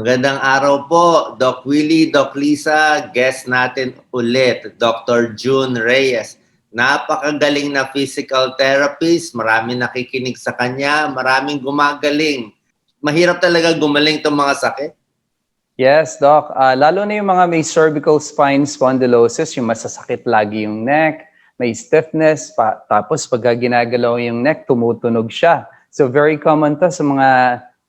Magandang araw po, Doc Willie, Doc Lisa, guest natin ulit, Dr. June Reyes. Napakagaling na physical therapist, marami nakikinig sa kanya, maraming gumagaling. Mahirap talaga gumaling itong mga sakit. Yes, Doc. Ah, lalo na yung mga may cervical spine spondylosis, yung masasakit lagi yung neck, may stiffness, pa, tapos pag ginagalaw yung neck, tumutunog siya. So very common to sa mga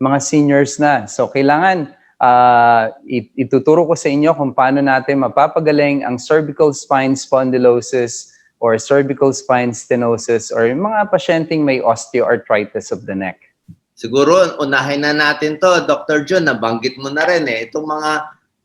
mga seniors na. So kailangan ah, it- ituturo ko sa inyo kung paano natin mapapagaling ang cervical spine spondylosis or cervical spine stenosis or yung mga pasyenteng may osteoarthritis of the neck. Siguro, unahin na natin to, Dr. June, nabanggit mo na rin eh, itong mga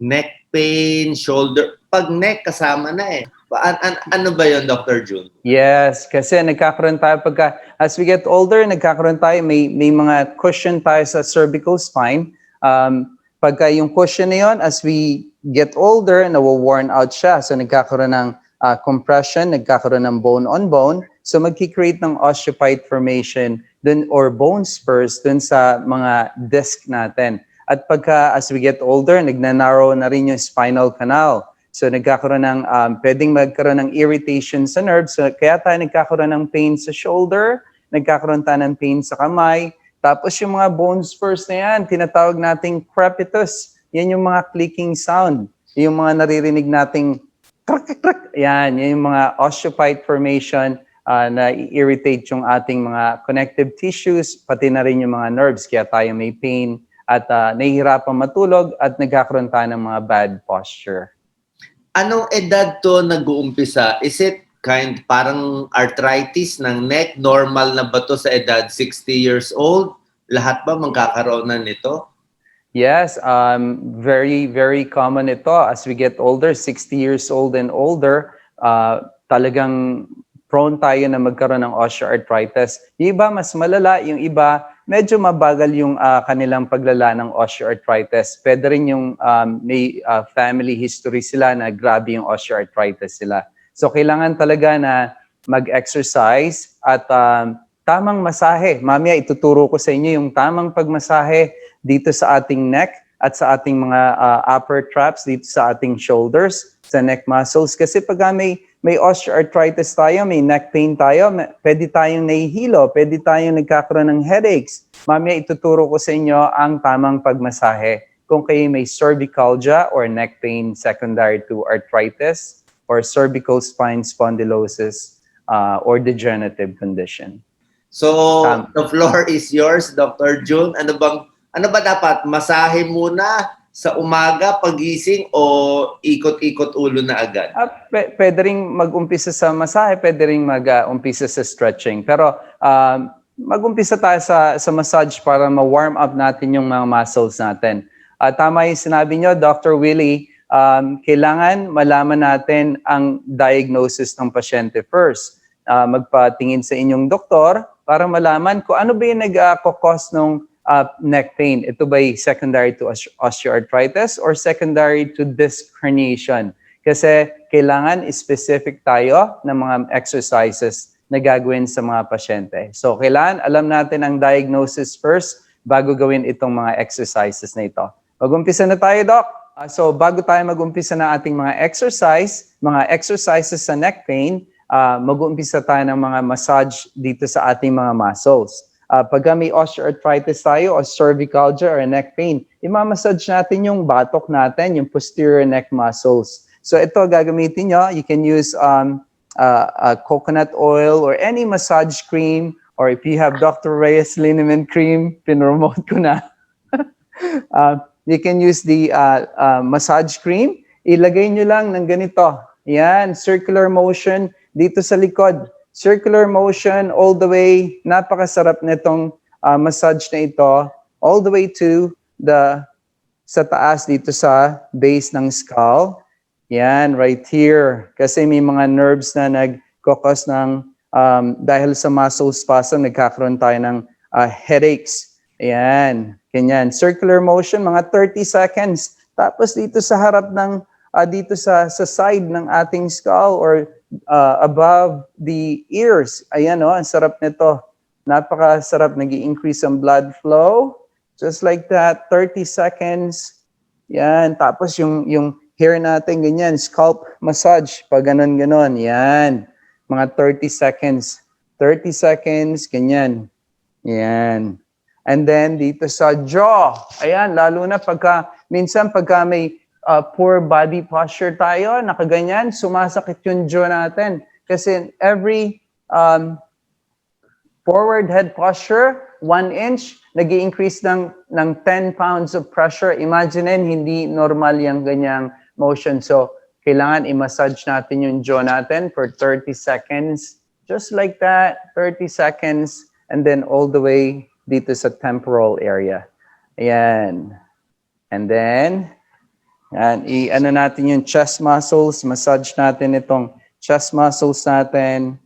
neck pain, shoulder, pag neck kasama na eh. An- an- ano ba yon Dr. June? Yes, kasi nagkakaroon tayo pagka, as we get older, nagkakaroon tayo, may, may mga cushion tayo sa cervical spine. Um, pagka yung cushion na yun, as we get older, nawa-worn out siya. So nagkakaroon ng uh, compression, nagkakaroon ng bone on bone. So magkikreate ng osteophyte formation dun, or bone spurs dun sa mga disc natin. At pagka as we get older, nagnanarrow na rin yung spinal canal. So nagkakaroon ng, um, pwedeng magkaroon ng irritation sa nerves. So kaya tayo nagkakaroon ng pain sa shoulder, nagkakaroon tayo ng pain sa kamay. Tapos yung mga bone spurs na yan, tinatawag nating crepitus. Yan yung mga clicking sound. Yung mga naririnig nating krak, krak. Yan, yan yung mga osteophyte formation ah, na i-irritate yung ating mga connective tissues, pati na rin yung mga nerves. Kaya tayo may pain at uh, nahihirapan matulog at nagkakaroon tayo ng mga bad posture. Anong edad to nag-uumpisa? Is it kind parang arthritis ng neck? Normal na ba to sa edad 60 years old? Lahat ba magkakaroon na nito? Yes, um, very, very common ito. As we get older, 60 years old and older, uh, talagang prone tayo na magkaroon ng osteoarthritis. Yung iba, mas malala. Yung iba, medyo mabagal yung uh, kanilang paglala ng osteoarthritis. Pwede rin yung um, may uh, family history sila na grabe yung osteoarthritis sila. So, kailangan talaga na mag-exercise at um, tamang masahe. Mamaya ituturo ko sa inyo yung tamang pagmasahe dito sa ating neck at sa ating mga uh, upper traps dito sa ating shoulders, sa neck muscles. Kasi pag may, may osteoarthritis tayo, may neck pain tayo, may, pwede tayong nahihilo, pwede tayong nagkakaroon ng headaches. Mamaya ituturo ko sa inyo ang tamang pagmasahe kung kayo may cervicalgia or neck pain secondary to arthritis or cervical spine spondylosis uh, or degenerative condition. So, Tama. the floor is yours, Dr. June. Ano bang ano ba dapat masahe muna sa umaga pagising o ikot-ikot ulo na agad? Ah, p- pwede rin mag-umpisa sa masahe, pwede rin mag-umpisa sa stretching. Pero um, mag-umpisa tayo sa, sa massage para ma-warm up natin yung mga muscles natin. Ah, tama yung sinabi nyo, Dr. Willie, um, kailangan malaman natin ang diagnosis ng pasyente first. Ah, magpatingin sa inyong doktor para malaman kung ano ba yung nag-cause ng uh, neck pain. Ito ba secondary to os- osteoarthritis or secondary to disc herniation? Kasi kailangan specific tayo ng mga exercises na gagawin sa mga pasyente. So kailangan alam natin ang diagnosis first bago gawin itong mga exercises na ito. Mag-umpisa na tayo, Doc. Ah, so bago tayo mag-umpisa na ating mga exercise, mga exercises sa neck pain, uh, mag-umpisa tayo ng mga massage dito sa ating mga muscles. Uh, pagka may osteoarthritis tayo o cervicalgia or neck pain, imamassage natin yung batok natin, yung posterior neck muscles. So ito gagamitin nyo, you can use um, uh, uh, coconut oil or any massage cream or if you have Dr. Reyes liniment cream, pinromote ko na. uh, you can use the uh, uh, massage cream. Ilagay nyo lang ng ganito. Yan, circular motion dito sa likod. Circular motion all the way. Napakasarap nitong uh, massage na ito. All the way to the sa taas dito sa base ng skull. Yan, right here. Kasi may mga nerves na nag-cause ng, um, dahil sa muscle spasm, nagkakaroon tayo ng uh, headaches. Ayan, ganyan. Circular motion, mga 30 seconds. Tapos dito sa harap ng, uh, dito sa, sa side ng ating skull or uh, above the ears. Ayan oh, ang sarap nito. Napakasarap, nag increase ang blood flow. Just like that, 30 seconds. Yan. Tapos yung, yung hair natin, ganyan, scalp massage. Pag ganon, ganon. Yan. Mga 30 seconds. 30 seconds, ganyan. Yan. And then dito sa jaw. Ayan, lalo na pagka, minsan pagka may uh, poor body posture tayo, nakaganyan, sumasakit yung jaw natin. Kasi every um, forward head posture, one inch, nag increase ng, ng 10 pounds of pressure. Imagine hindi normal yung ganyang motion. So, kailangan i-massage natin yung jaw natin for 30 seconds. Just like that, 30 seconds, and then all the way dito sa temporal area. Ayan. And then, yan, i-ano natin yung chest muscles, massage natin itong chest muscles natin.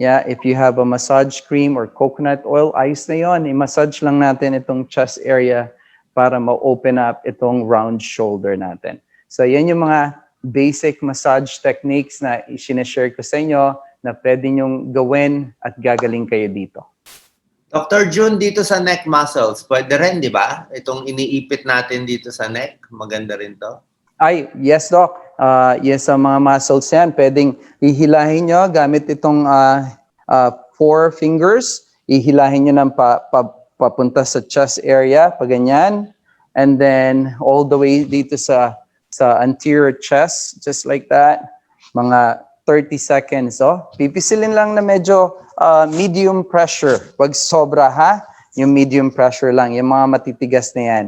Yeah, if you have a massage cream or coconut oil, ayos na yon. I-massage lang natin itong chest area para ma-open up itong round shoulder natin. So, yan yung mga basic massage techniques na i-share ko sa inyo na pwede nyong gawin at gagaling kayo dito. Dr. June, dito sa neck muscles, pwede rin, di ba? Itong iniipit natin dito sa neck, maganda rin to. Ay, yes, Doc. Uh, yes, sa mga muscles yan, pwedeng ihilahin nyo gamit itong uh, uh, four fingers. Ihilahin nyo ng pa, pa, papunta sa chest area, pa ganyan. And then, all the way dito sa, sa anterior chest, just like that. Mga 30 seconds. Oh. Pipisilin lang na medyo uh, medium pressure. Wag sobra, ha? Yung medium pressure lang. Yung mga matitigas na yan.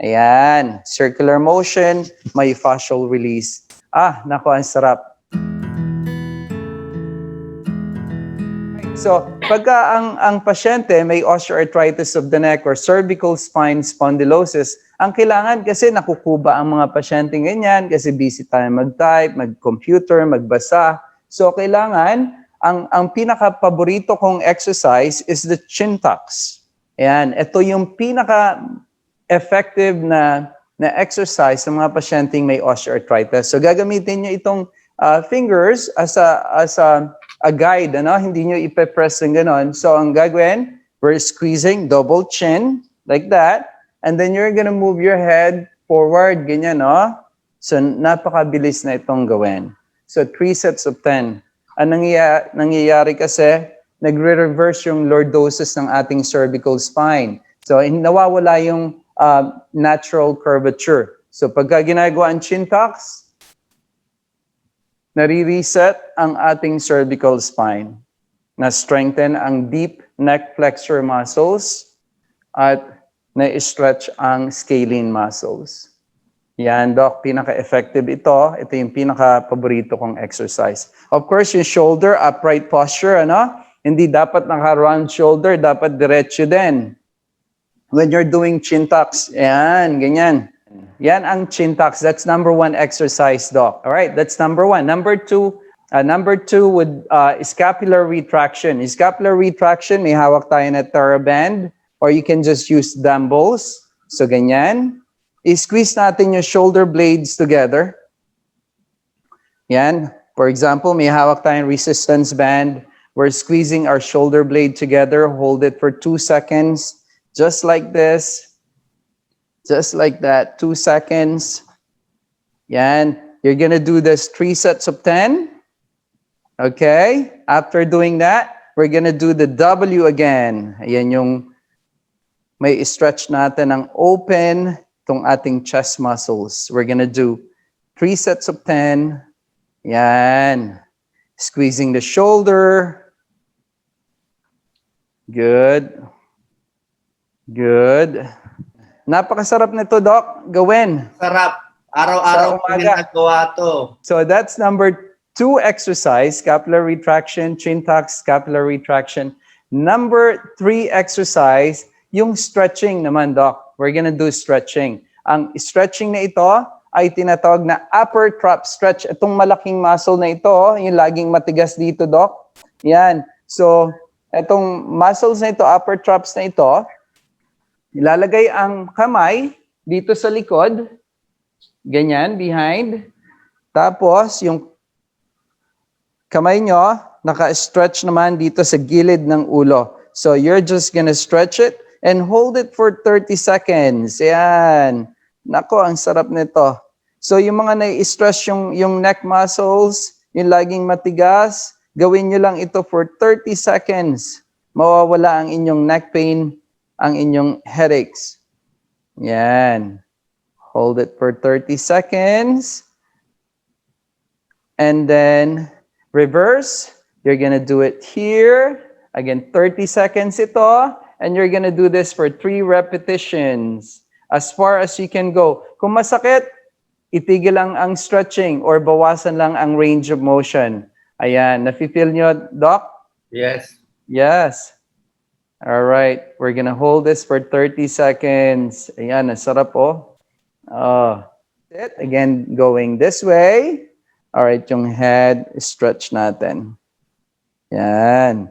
Ayan, circular motion, may fascial release. Ah, nako, ang sarap. So, pagka ang, ang pasyente may osteoarthritis of the neck or cervical spine spondylosis, ang kailangan kasi nakukuba ang mga pasyente ganyan kasi busy tayo mag-type, mag-computer, magbasa. So, kailangan, ang, ang pinaka-paborito kong exercise is the chin tucks. Ayan, ito yung pinaka effective na na exercise sa mga pasyenteng may osteoarthritis. So gagamitin niyo itong uh, fingers as a as a, a guide, ano? Hindi niyo ipe-press ng ganon. So ang gagawin, we're squeezing double chin like that, and then you're gonna move your head forward, ganyan, no? So napakabilis na itong gawin. So three sets of 10. Ang nangyayari, nangyayari kasi, nagre-reverse yung lordosis ng ating cervical spine. So nawawala yung uh, natural curvature. So pagka ginagawa ang chin tucks, nare-reset ang ating cervical spine. Na-strengthen ang deep neck flexor muscles at na-stretch ang scalene muscles. Yan, Doc, pinaka-effective ito. Ito yung pinaka-paborito kong exercise. Of course, yung shoulder, upright posture, ano? Hindi dapat naka-round shoulder, dapat diretso din when you're doing chin tucks. Yan, ganyan. Yan ang chin tucks. That's number one exercise, doc. All right, that's number one. Number two, uh, number two would uh, scapular retraction. Scapular retraction, may hawak tayo na TheraBand or you can just use dumbbells. So ganyan. I-squeeze natin yung shoulder blades together. Yan. For example, may hawak tayong resistance band. We're squeezing our shoulder blade together. Hold it for two seconds just like this, just like that, two seconds. Yan. You're gonna do this three sets of 10. Okay? After doing that, we're gonna do the W again. Ayan yung may stretch natin ng open tong ating chest muscles. We're gonna do three sets of 10. Yan. Squeezing the shoulder. Good. Good. Napakasarap nito, Doc. Gawin. Sarap. Araw-araw ko ginagawa to. So that's number two exercise, scapular retraction, chin tucks, scapular retraction. Number three exercise, yung stretching naman, Doc. We're gonna do stretching. Ang stretching na ito ay tinatawag na upper trap stretch. Itong malaking muscle na ito, yung laging matigas dito, Doc. Yan. So, itong muscles na ito, upper traps na ito, Ilalagay ang kamay dito sa likod, ganyan, behind. Tapos, yung kamay nyo, naka-stretch naman dito sa gilid ng ulo. So, you're just gonna stretch it and hold it for 30 seconds. Yan. Nako, ang sarap nito. So yung mga nai-stress yung, yung neck muscles, yung laging matigas, gawin nyo lang ito for 30 seconds. Mawawala ang inyong neck pain, ang inyong headaches. Yan. Hold it for 30 seconds. And then reverse. You're gonna do it here. Again, 30 seconds ito. And you're gonna do this for three repetitions. As far as you can go. Kung masakit, itigil lang ang stretching or bawasan lang ang range of motion. Ayan, nafe-feel nyo, Doc? Yes. Yes. All right. We're gonna hold this for 30 seconds. Ayan, ang sarap oh. It. Again, going this way. All right, yung head, stretch natin. Yan.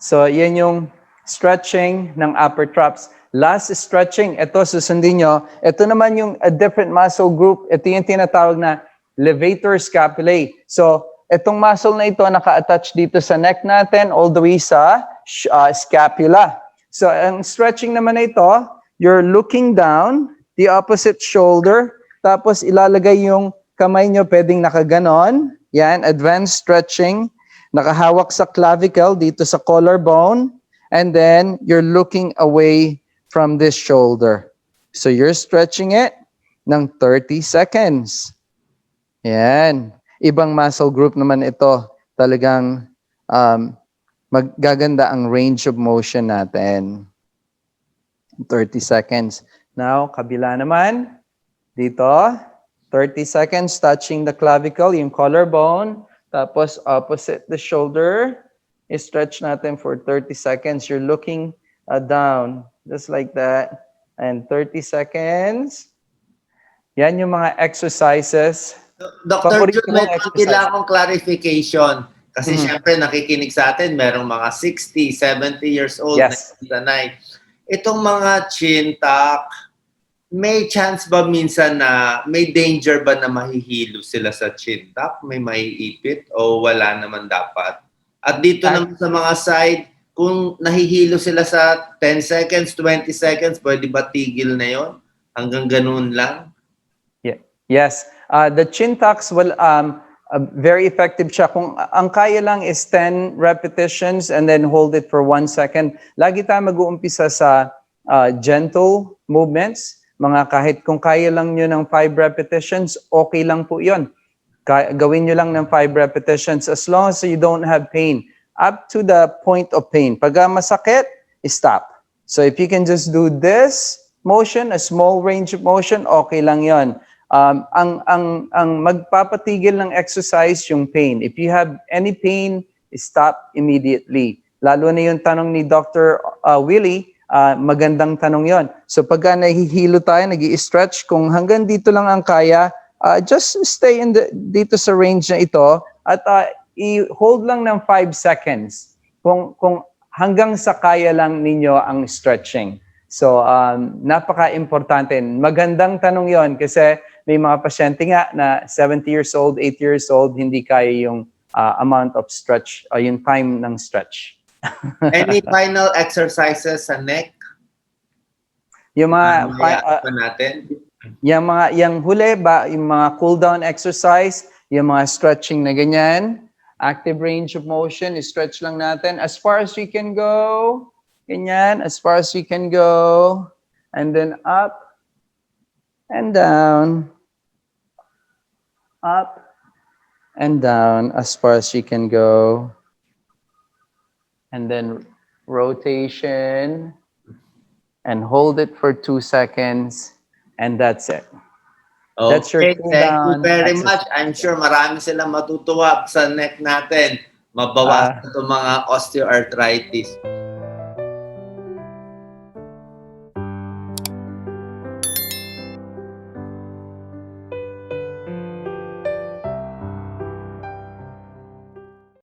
So, yan yung stretching ng upper traps. Last stretching, ito susundin nyo. Ito naman yung a different muscle group. Ito yung tinatawag na levator scapulae. So, itong muscle na ito naka-attach dito sa neck natin all the way sa uh, scapula. So, ang stretching naman na ito, you're looking down, the opposite shoulder, tapos ilalagay yung kamay nyo pwedeng nakaganon. Yan, advanced stretching. Nakahawak sa clavicle dito sa collarbone. And then, you're looking away from this shoulder. So, you're stretching it ng 30 seconds. Yan. Ibang muscle group naman ito. Talagang um, maggaganda ang range of motion natin. 30 seconds. Now, kabila naman. Dito. 30 seconds touching the clavicle, yung collarbone. Tapos opposite the shoulder. I-stretch natin for 30 seconds. You're looking uh, down. Just like that. And 30 seconds. Yan yung mga exercises. Dr. Jun, may kailangan akong clarification. Kasi Mhm. syempre nakikinig sa atin, merong mga 60, 70 years old Yes. na sanay. Itong mga chin tuck, may chance ba minsan na may danger ba na mahihilo sila sa chin tuck? May maiipit o wala naman dapat? At dito Ah. naman sa mga side, kung nahihilo sila sa 10 seconds, 20 seconds, pwede ba tigil na yon Hanggang ganun lang? Yes. Uh, the chin tucks will um, uh, very effective siya. Kung ang kaya lang is 10 repetitions and then hold it for one second. Lagi tayo mag-uumpisa sa uh, gentle movements. Mga kahit kung kaya lang nyo ng 5 repetitions, okay lang po yun. Gawin nyo lang ng 5 repetitions as long as you don't have pain. Up to the point of pain. Pag uh, masakit, stop. So if you can just do this motion, a small range of motion, okay lang yon. Um, ang, ang, ang magpapatigil ng exercise yung pain. If you have any pain, stop immediately. Lalo na yung tanong ni Dr. Uh, Willie, uh, magandang tanong yon. So pagka nahihilo tayo, nag stretch kung hanggang dito lang ang kaya, uh, just stay in the, dito sa range na ito at uh, i-hold lang ng 5 seconds kung, kung hanggang sa kaya lang ninyo ang stretching. So, um, napaka-importante. Magandang tanong yon kasi may mga pasyente nga na 70 years old, 80 years old, hindi kaya yung uh, amount of stretch, uh, yung time ng stretch. Any final exercises sa neck? Yung mga, fi- uh, natin? Yung mga, yung huli ba, yung mga cool down exercise, yung mga stretching na ganyan, active range of motion, stretch lang natin as far as we can go, ganyan, as far as we can go, and then up, and down, up, and down as far as you can go, and then rotation, and hold it for two seconds, and that's it. That's your Okay, thank you very exercise. much. I'm sure marami silang matutuwa sa neck natin. Mabawasan itong mga osteoarthritis.